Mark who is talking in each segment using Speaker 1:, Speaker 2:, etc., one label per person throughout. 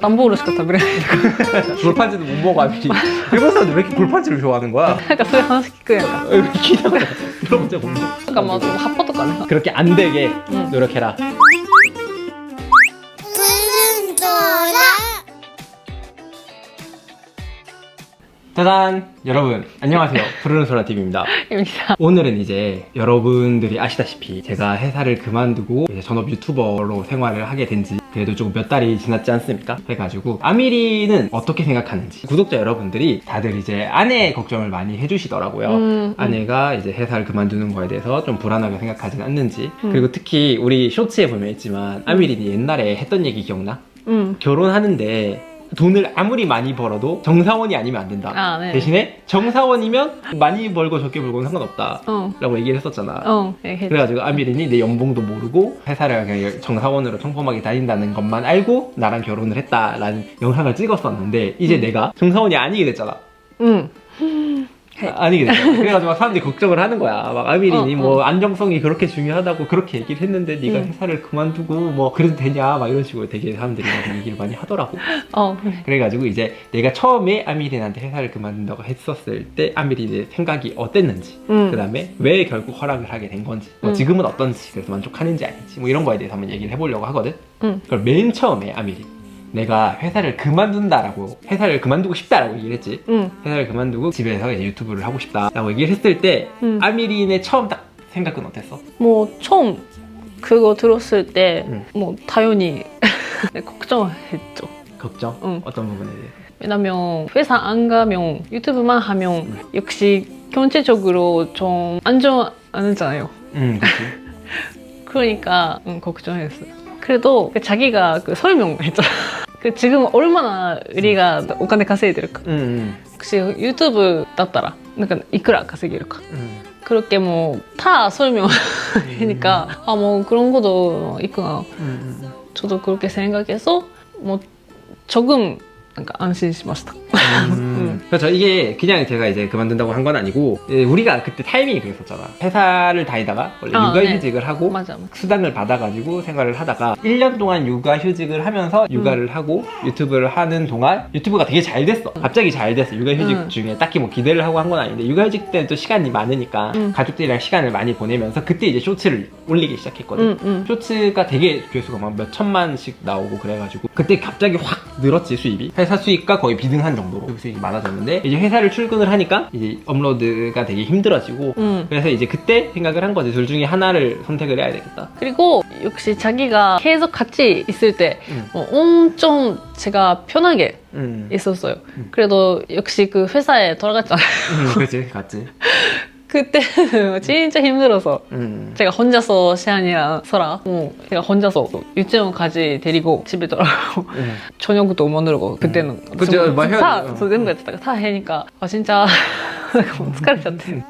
Speaker 1: 남보그릇 같아 그래.
Speaker 2: 골판지도 못 먹어 아니 일본 사람들 왜 이렇게 골판지를 좋아하는 거야?
Speaker 1: 그러니까 소리 하나 시키고 아,
Speaker 2: 약간 기다려
Speaker 1: 들어보자 공부 약간 뭐 핫바도 가네.
Speaker 2: 그렇게 안 되게 노력해라. 짜잔! 여러분 안녕하세요. 부르는 소라 TV입니다.
Speaker 1: 여기서
Speaker 2: 오늘은 이제 여러분들이 아시다시피 제가 회사를 그만두고 이제 전업 유튜버로 생활을 하게 된 지 그래도 조금 몇 달이 지났지 않습니까? 해가지고 아미리는 어떻게 생각하는지 구독자 여러분들이 다들 이제 아내 걱정을 많이 해주시더라고요.
Speaker 1: 음, 음.
Speaker 2: 아내가 이제 회사를 그만두는 거에 대해서 좀 불안하게 생각하진 않는지
Speaker 1: 음.
Speaker 2: 그리고 특히 우리 쇼츠에 보면 있지만 아미린이 옛날에 했던 얘기 기억나?
Speaker 1: うん
Speaker 2: 결혼하는데 돈을 아무리 많이 벌어도 정사원이 아니면 안 된다.
Speaker 1: 아, 네.
Speaker 2: 대신에 정사원이면 많이 벌고 적게 벌고는 상관없다.
Speaker 1: 어.
Speaker 2: 라고 얘기를 했었잖아.
Speaker 1: 어, 네,
Speaker 2: 그래가지고 아미린이 내 연봉도 모르고 회사를 그냥 정사원으로 평범하게 다닌다는 것만 알고 나랑 결혼을 했다라는 영상을 찍었었는데 이제
Speaker 1: 음.
Speaker 2: 내가 정사원이 아니게 됐잖아.
Speaker 1: 응. 네.
Speaker 2: 아니겠죠. 그래가지고 막 사람들이 걱정을 하는 거야. 막 아미린이
Speaker 1: 어, 어.
Speaker 2: 뭐 안정성이 그렇게 중요하다고 그렇게 얘기를 했는데 네가
Speaker 1: 음.
Speaker 2: 회사를 그만두고 뭐 그래도 되냐 막 이런 식으로 되게 사람들이 막 얘기를 많이 하더라고.
Speaker 1: 어,
Speaker 2: 그래가지고 이제 내가 처음에 아미린한테 회사를 그만둔다고 했었을 때 아미린의 생각이 어땠는지,
Speaker 1: 음.
Speaker 2: 그다음에 왜 결국 허락을 하게 된 건지, 뭐
Speaker 1: 음.
Speaker 2: 지금은 어떤지, 그래서 만족하는지 아닌지 뭐 이런 거에 대해서 한번 얘기를 해보려고 하거든.
Speaker 1: 음.
Speaker 2: 그걸 맨 처음에 아미린. 내가 회사를 그만둔다라고 회사를 그만두고 싶다라고 얘기를 했지
Speaker 1: 응.
Speaker 2: 회사를 그만두고 집에서 유튜브를 하고 싶다라고 얘기를 했을 때
Speaker 1: 응.
Speaker 2: 아미린의 처음 딱 생각은 어땠어?
Speaker 1: 뭐 처음 그거 들었을 때
Speaker 2: 응.
Speaker 1: 뭐, 당연히 네, 걱정했죠.
Speaker 2: 걱정?
Speaker 1: 응.
Speaker 2: 어떤 부분에 대해?
Speaker 1: 왜냐면 회사 안 가면 유튜브만 하면 응. 역시 경제적으로 좀 안정하잖아요.
Speaker 2: 응, 그렇지.
Speaker 1: 그러니까 응, 걱정했어요. 그래도 그 자기가 그 설명했잖아. 그 지금 얼마나 우리가 お金稼いでるか
Speaker 2: 응,
Speaker 1: 혹시 유튜브 だったらなんかいくら稼げるか
Speaker 2: 응,
Speaker 1: 그렇게 뭐 다 설명하니까 아 뭐 그런 것도 있구나
Speaker 2: 응, 응,
Speaker 1: 저도 그렇게 생각해서 뭐 조금 뭔가 안심しました
Speaker 2: 음. 그렇죠. 이게 그냥 제가 이제 그만둔다고 한 건 아니고 예, 우리가 그때 타이밍이 그랬었잖아. 회사를 다니다가 원래
Speaker 1: 아,
Speaker 2: 육아휴직을 하고
Speaker 1: 맞아 맞아
Speaker 2: 수당을 받아가지고 생활을 하다가 1년 동안 육아휴직을 하면서 육아를 하고 유튜브를 하는 동안 유튜브가 되게 잘 됐어. 갑자기 잘 됐어. 육아휴직
Speaker 1: 음.
Speaker 2: 중에 딱히 뭐 기대를 하고 한 건 아닌데 육아휴직 때는 또 시간이 많으니까
Speaker 1: 음.
Speaker 2: 가족들이랑 시간을 많이 보내면서 그때 이제 쇼츠를 올리기 시작했거든.
Speaker 1: 응응
Speaker 2: 쇼츠가 되게 조회수가 막 몇 천만씩 나오고 그래가지고 그때 갑자기 확 늘었지 수입이 회사 수입과 거의 비등한 정도로 수입이 많아졌는데 이제 회사를 출근을 하니까 이제 업로드가 되게 힘들어지고
Speaker 1: 응.
Speaker 2: 그래서 이제 그때 생각을 한 거지 둘 중에 하나를 선택을 해야 되겠다
Speaker 1: 그리고 역시 자기가 계속 같이 있을 때
Speaker 2: 응.
Speaker 1: 뭐 엄청 제가 편하게
Speaker 2: 음.
Speaker 1: 있었어요. 그래도 역시 그 회사에 돌아갔잖아요.
Speaker 2: 음, 그치 같지
Speaker 1: 그때는 진짜 힘들어서
Speaker 2: 음.
Speaker 1: 제가 혼자서 시안이랑 설아 뭐 제가 혼자서 유치원까지 데리고 집에 돌아가고
Speaker 2: 음.
Speaker 1: 저녁도 못 누르고 그때는
Speaker 2: 그죠, 뭐 해야
Speaker 1: 다
Speaker 2: 돼요.
Speaker 1: 저全部やってたから다 해니까 아 진짜 뭐疲れちゃって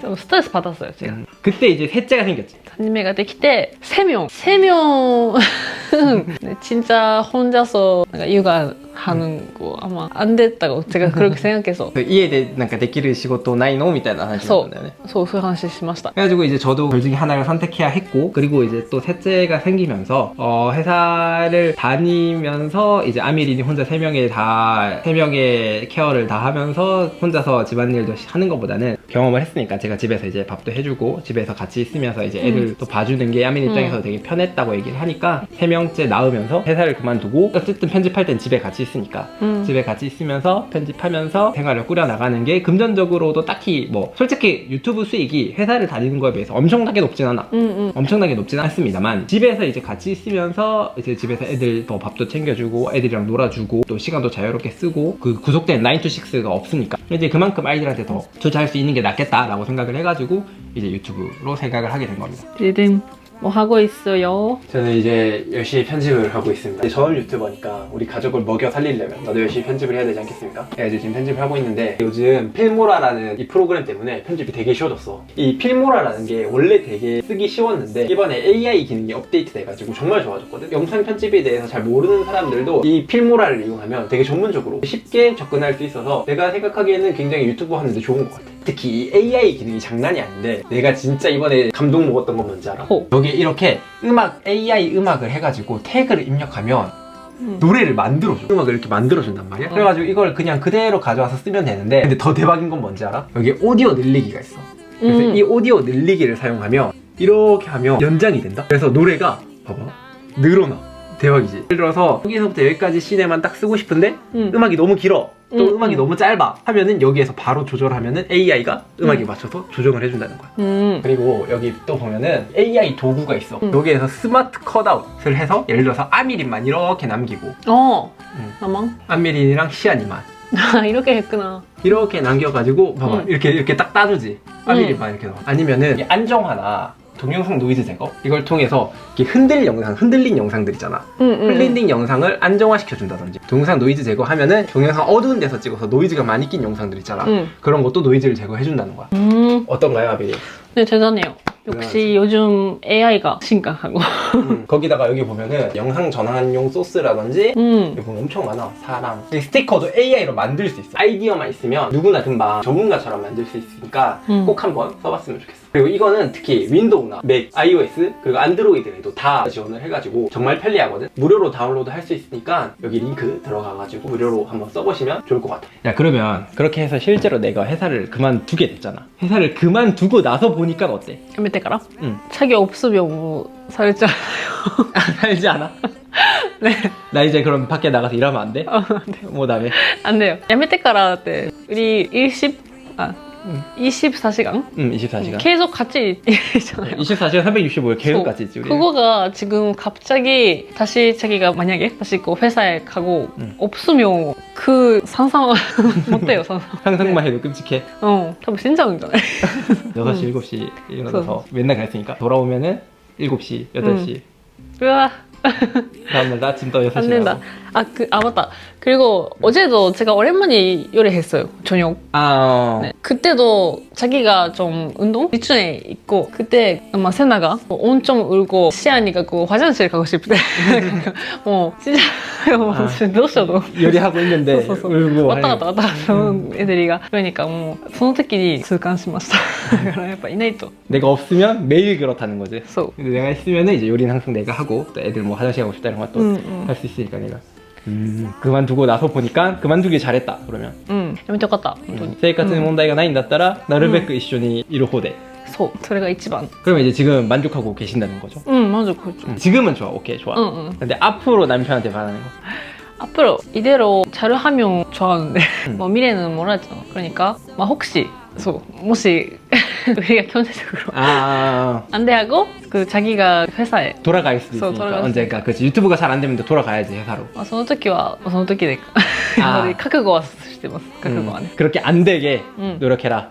Speaker 1: 좀 스트레스 받았어요 제가
Speaker 2: 음. 그때 이제 셋째가 생겼지
Speaker 1: 3명가 できて세명 세명 네, 진짜 혼자서 뭔가 육아하는 거 아마 안 됐다고 제가 그렇게 생각해서
Speaker 2: 家でなんかできる仕事ないのみたいな話だったんだよね
Speaker 1: 소そういう話しました
Speaker 2: 그래가지고 이제 저도 둘 중에 하나를 선택해야 했고 그리고 이제 또 셋째가 생기면서 어, 회사를 다니면서 이제 아미린이 혼자 세 명의 다 세 명의 케어를 다 하면서 혼자서 집안일도 하는 것보다는 경험을 했으니까 제가 집에서 이제 밥도 해주고 집에서 같이 있으면서 이제 애들 또 봐주는 게 아민 입장에서
Speaker 1: 음.
Speaker 2: 되게 편했다고 얘기를 하니까 세 명째 낳으면서 회사를 그만두고 어쨌든 편집할 땐 집에 같이 있으니까
Speaker 1: 음.
Speaker 2: 집에 같이 있으면서 편집하면서 생활을 꾸려나가는 게 금전적으로도 딱히 뭐 솔직히 유튜브 수익이 회사를 다니는 거에 비해서 엄청나게 높진 않아.
Speaker 1: 응응
Speaker 2: 엄청나게 높진 않습니다만 집에서 이제 같이 있으면서 이제 집에서 애들 뭐 밥도 챙겨주고 애들이랑 놀아주고 또 시간도 자유롭게 쓰고 그 구속된 9to6가 없으니까 이제 그만큼 아이들한테 더 투자할 수 있는 게 낫겠다라고 생각을 해가지고 이제 유튜브로 생각을 하게 된 겁니다.
Speaker 1: 리듬 뭐 하고 있어요?
Speaker 2: 저는 이제 열심히 편집을 하고 있습니다. 전업 유튜버니까 우리 가족을 먹여 살리려면 나도 열심히 편집을 해야 되지 않겠습니까? 제가 이제 지금 편집을 하고 있는데 요즘 필모라라는 이 프로그램 때문에 편집이 되게 쉬워졌어. 이 필모라라는 게 원래 되게 쓰기 쉬웠는데 이번에 AI 기능이 업데이트 돼가지고 정말 좋아졌거든. 영상 편집에 대해서 잘 모르는 사람들도 이 필모라를 이용하면 되게 전문적으로 쉽게 접근할 수 있어서 내가 생각하기에는 굉장히 유튜브 하는데 좋은 것 같아. 특히 이 AI 기능이 장난이 아닌데 내가 진짜 이번에 감동 먹었던 건 뭔지 알아?
Speaker 1: 호.
Speaker 2: 여기 이렇게 음악 AI 음악을 해가지고 태그를 입력하면
Speaker 1: 음.
Speaker 2: 노래를 만들어줘. 음악을 이렇게 만들어준단 말이야. 그래가지고 이걸 그냥 그대로 가져와서 쓰면 되는데 근데 더 대박인 건 뭔지 알아? 여기 오디오 늘리기가 있어. 그래서
Speaker 1: 음.
Speaker 2: 이 오디오 늘리기를 사용하면 이렇게 하면 연장이 된다. 그래서 노래가 봐봐 늘어나. 대박이지. 예를 들어서 여기서부터 여기까지 시내만 딱 쓰고 싶은데
Speaker 1: 음.
Speaker 2: 음악이 너무 길어. 또
Speaker 1: 음,
Speaker 2: 음, 악이
Speaker 1: 음.
Speaker 2: 너무 짧아. 하면은 여기에서 바로 조절하면은 AI가 음악에
Speaker 1: 음.
Speaker 2: 맞춰서 조정을 해준다는 거야.
Speaker 1: 음.
Speaker 2: 그리고 여기 또 보면은 AI 도구가 있어.
Speaker 1: 음.
Speaker 2: 여기에서 스마트 컷아웃을 해서 예를 들어서 아미린만 이렇게 남기고
Speaker 1: 어.
Speaker 2: 음.
Speaker 1: 나만?
Speaker 2: 아미린이랑 시안이만
Speaker 1: 아, 이렇게 했구나.
Speaker 2: 이렇게 남겨가지고 봐봐
Speaker 1: 음.
Speaker 2: 이렇게 이렇게 딱 따주지. 아미린만 이렇게 넣어. 아니면은 이 안정화나 동영상 노이즈 제거 이걸 통해서 이렇게 흔들 영상, 흔들린 흔들린 있잖아.
Speaker 1: 응, 응.
Speaker 2: 흔들린 영상을 안정화시켜 준다든지 동영상 노이즈 제거하면은 동영상 어두운 데서 찍어서 노이즈가 많이 낀 영상들 있잖아.
Speaker 1: 응.
Speaker 2: 그런 것도 노이즈를 제거해 준다는 거야.
Speaker 1: 음.
Speaker 2: 어떤가요, 아비리?
Speaker 1: 네, 대단해요. 역시 요즘 AI가 심각하고.
Speaker 2: 음. 거기다가 여기 보면은 영상 전환용 소스라든지
Speaker 1: 음.
Speaker 2: 여기 보면 엄청 많아 사람 이 스티커도 AI로 만들 수 있어 아이디어만 있으면 누구나 금방 전문가처럼 만들 수 있으니까
Speaker 1: 음.
Speaker 2: 꼭 한번 써봤으면 좋겠어 그리고 이거는 특히 윈도우나 맥, iOS 그리고 안드로이드에도 다 지원을 해가지고 정말 편리하거든 무료로 다운로드 할 수 있으니까 여기 링크 들어가가지고 무료로 한번 써보시면 좋을 것 같아 야 그러면 그렇게 해서 실제로 내가 회사를 그만두게 됐잖아 회사를 그만두고 나서 보니까 어때?
Speaker 1: 밑에 가라?
Speaker 2: 응
Speaker 1: 차기 없으면 뭐 살지 않아요
Speaker 2: 아, 살지 않아?
Speaker 1: 네.
Speaker 2: 나 이제 그럼 밖에 나가서 일하면 안 돼?
Speaker 1: 어, 네.
Speaker 2: 뭐 다음에?
Speaker 1: 안 돼요. 야메테카라 때 우리
Speaker 2: 일십 아
Speaker 1: 24시간?
Speaker 2: 응, 24시간.
Speaker 1: 계속 같이 있잖아요.
Speaker 2: 24시간 365일 계속 어, 같이 있지,
Speaker 1: 그거가 지금 갑자기 다시 자기가 만약에 다시 그 회사에 가고
Speaker 2: 응.
Speaker 1: 없으면 그 상상 못해요, 상상.
Speaker 2: 상상만 해도 끔찍해.
Speaker 1: 어, 음. 그럼 신장이잖아요.
Speaker 2: 6시, 7시 일어나서 맨날 그랬으니까 돌아오면은 7시, 8시.
Speaker 1: 음. 우와.
Speaker 2: 다음날 아침 또 6시.
Speaker 1: 안 된다. 아, 그, 아, 맞다. 그리고 어제도 제가 오랜만에 요리했어요 저녁
Speaker 2: 아 어.
Speaker 1: 네. 그때도 자기가 좀 운동 일주일에 있고 그때 아마 세나가 온좀 울고 시안이가 그 화장실 가고 싶대 뭐 진짜 뭐
Speaker 2: 아.
Speaker 1: どうしようと
Speaker 2: 요리하고 있는데
Speaker 1: そうそうそう
Speaker 2: 울고
Speaker 1: 왔다 갔다
Speaker 2: ハ
Speaker 1: 왔다 갔다 하는 애들이 가 그러니까もうその時に痛感しましただからやっぱいないと
Speaker 2: 내가 없으면 매일 그렇다는 거지
Speaker 1: そう
Speaker 2: 근데 내가 있으면은 이제 요리는 항상 내가 하고 또 애들 뭐 화장실 가고 싶다 이런 것도
Speaker 1: うんうん
Speaker 2: 할 수 있으니까 내가 음 그만두고 나서 보니까 그만두길 잘했다 그러면
Speaker 1: うんやめてよかった本当に、
Speaker 2: 生活に問題がないんだったらなるべく一緒にいる方で
Speaker 1: そうそれが一番
Speaker 2: 그러면 이제 지금 만족하고 계신다는 거죠
Speaker 1: うん満足う
Speaker 2: 음, 지금은 좋아 오케이 좋아
Speaker 1: んうん
Speaker 2: 근데 앞으로 남편한테 바라는 거
Speaker 1: 앞으로 이대로 잘 하면 좋아하는데
Speaker 2: 음.
Speaker 1: 뭐 미래는 모르잖아 그러니까 막 혹시 소, 모시 우리가 경제적으로
Speaker 2: 아,
Speaker 1: 안 돼하고 그 자기가 회사에
Speaker 2: 돌아갈 수도
Speaker 1: そう
Speaker 2: 있으니까
Speaker 1: 돌아갈 수
Speaker 2: 언젠가 그치 유튜브가 잘 안 되면 또 돌아가야지 회사로
Speaker 1: まあ、その時はその時で
Speaker 2: あー
Speaker 1: やはり覚悟はしてます覚悟はね
Speaker 2: 음, 、 그렇게 안 되게
Speaker 1: 음.
Speaker 2: 노력해라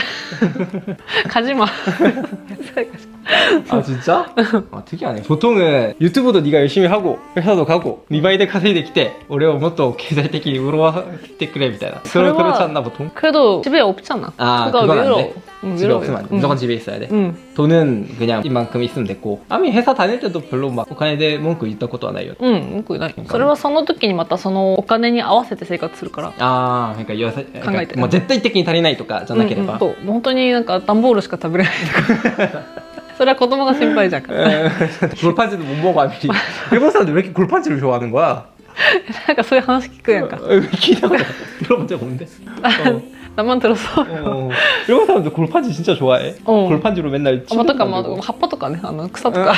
Speaker 1: スタカジマ。
Speaker 2: 아 진짜? 아 특이하네 보통은 유튜브도 네가 열심히 하고 회사도 가고 리바이드 카세이데 기대 올해와 뭐또経済的に 潤わせてくれみたいな
Speaker 1: それは
Speaker 2: 그렇지 않나 보통?
Speaker 1: 그래도 집에 없잖아.
Speaker 2: 아,
Speaker 1: 그거
Speaker 2: 그건 안
Speaker 1: 외로워.
Speaker 2: 돼.
Speaker 1: 응,
Speaker 2: 집에
Speaker 1: 외로워요.
Speaker 2: 없으면 안 돼.
Speaker 1: 응.
Speaker 2: 무조건 집에 있어야 돼
Speaker 1: 응.
Speaker 2: 돈은 그냥 이만큼 있으면 됐고 아니 회사 다닐 때도 별로 막お金で文句言ったことはないよ
Speaker 1: うん、よくない。それはその時にまたそのお金に合わせて生活するから。
Speaker 2: 아 그러니까 여사
Speaker 1: 考えて
Speaker 2: もう絶対的に足りないとかじゃなければ、
Speaker 1: うんうんそうもう本当になんか段ボールしか食べれないとかそれは子供が心配じゃんか
Speaker 2: 골판지도 못 먹어 아미리 일본 사람들 왜 이렇게 골판지를 좋아하는 거야
Speaker 1: なんかそういう話聞くやんか
Speaker 2: 어, 기다려 들어본 적 없는데 어.
Speaker 1: 나만 들었어.
Speaker 2: 어, 일본 사람들 골판지 진짜 좋아해.
Speaker 1: 어.
Speaker 2: 골판지로 맨날
Speaker 1: あまた
Speaker 2: 치고도
Speaker 1: かま
Speaker 2: 만들고.
Speaker 1: 葉っぱとかねあの草とか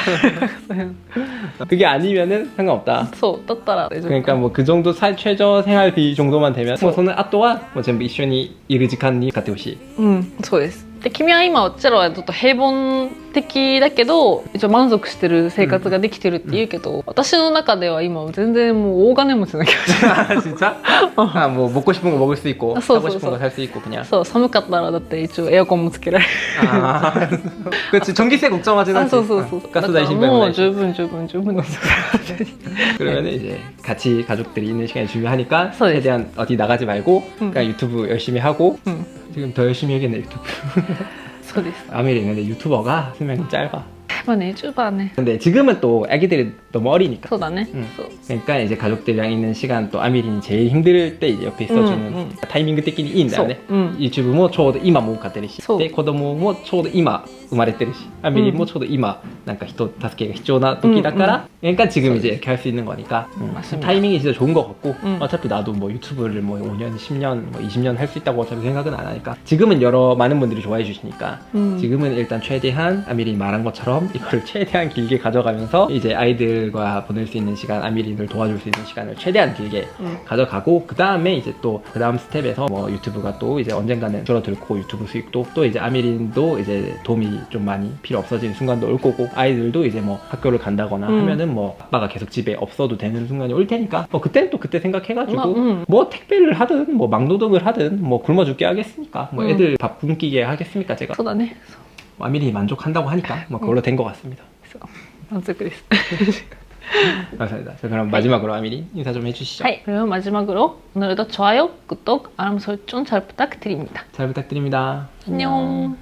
Speaker 2: 그게 아니면은 상관없다.
Speaker 1: そうだったら大丈夫
Speaker 2: 그러니까 뭐 그 정도 살 최저 생활비 정도만 되면 뭐 저는 아또와 뭐 전부 一緒にいる時間に買ってほしい.
Speaker 1: うんそうです で君は今うちらはちょっと平凡的だけど一応満足してる生活ができてるって言うけど、私の中では今全然もう大金持ちな気がする
Speaker 2: 아 진짜? 아, 뭐 먹고 싶은 거 먹을 수 있고
Speaker 1: 아, 써,
Speaker 2: 사고
Speaker 1: 써,
Speaker 2: 싶은
Speaker 1: 써.
Speaker 2: 거 살 수 있고 그냥.
Speaker 1: そう寒かったらだって一応エアコンもつけられる
Speaker 2: 아, 그렇지 전기세 걱정하진
Speaker 1: あ
Speaker 2: 않지.
Speaker 1: そうそうそう
Speaker 2: 어,
Speaker 1: だか
Speaker 2: 가스代
Speaker 1: ら
Speaker 2: 신발
Speaker 1: もう
Speaker 2: 뭐
Speaker 1: 十分十分十分です
Speaker 2: 그러면 이제 같이 가족들이 있는 시간이 중요하니까
Speaker 1: 써 있어.
Speaker 2: 최대한 어디 나가지 말고
Speaker 1: 응.
Speaker 2: 그냥 유튜브 열심히 하고
Speaker 1: うん
Speaker 2: 지금 더 열심히 해야겠네 유튜브.
Speaker 1: そうです
Speaker 2: 아밀이 있는데 유튜버가 수명이 짧아.
Speaker 1: まあね YouTuber ね
Speaker 2: 근데 지금은 또 아기들이 너무 어리니까.
Speaker 1: そうだね、
Speaker 2: うん
Speaker 1: そう
Speaker 2: 그러니까 이제 가족들이랑 있는 시간 또 아미린이 제일 힘들 때 이제 옆에 있어주는
Speaker 1: 응, 응.
Speaker 2: 타이밍的にいいんだよね。
Speaker 1: そう、うん、
Speaker 2: 유튜브 뭐ちょうど今もう買ってるし
Speaker 1: そう
Speaker 2: で子供もちょうど今生まれてるしアミリンもちょうど今なんか人助けが必要な時だから、그러니까 지금 이제 이렇게 할 수 있는 거니까 음,
Speaker 1: 맞습니다.
Speaker 2: 타이밍이 진짜 좋은 것 같고
Speaker 1: 음.
Speaker 2: 어차피 나도 뭐 유튜브를 뭐 5년, 10년, 뭐 20년 할 수 있다고 어차피 생각은 안 하니까 지금은 여러 많은 분들이 좋아해 주시니까
Speaker 1: 음.
Speaker 2: 지금은 일단 최대한 아미린이 말한 것처럼 이거를 최대한 길게 가져가면서 이제 아이들 아이들과 보낼 수 있는 시간, 아미린을 도와줄 수 있는 시간을 최대한 길게
Speaker 1: 음.
Speaker 2: 가져가고 그 다음에 이제 또 그 다음 스텝에서 뭐 유튜브가 또 이제 언젠가는 줄어들고 유튜브 수익도 또 이제 아미린도 이제 도움이 좀 많이 필요 없어지는 순간도 올 거고 아이들도 이제 뭐 학교를 간다거나
Speaker 1: 음.
Speaker 2: 하면은 뭐 아빠가 계속 집에 없어도 되는 순간이 올 테니까 뭐 그때는 또 그때 생각해가지고
Speaker 1: 음. 음.
Speaker 2: 뭐 택배를 하든 뭐 막노동을 하든 뭐 굶어 죽게 하겠습니까? 뭐
Speaker 1: 음.
Speaker 2: 애들 밥 굶기게 하겠습니까? 제가 손안해 아미린이 만족한다고 하니까 뭐 그걸로 음. 된것 같습니다.
Speaker 1: 그래서. 만족です
Speaker 2: 감사합니다. 자, 그럼 마지막으로 아미리 인사 좀 해주시죠.
Speaker 1: 네, 그럼 마지막으로 오늘도 좋아요, 구독, 알람 설정 잘 부탁드립니다.
Speaker 2: 잘 부탁드립니다.
Speaker 1: 안녕.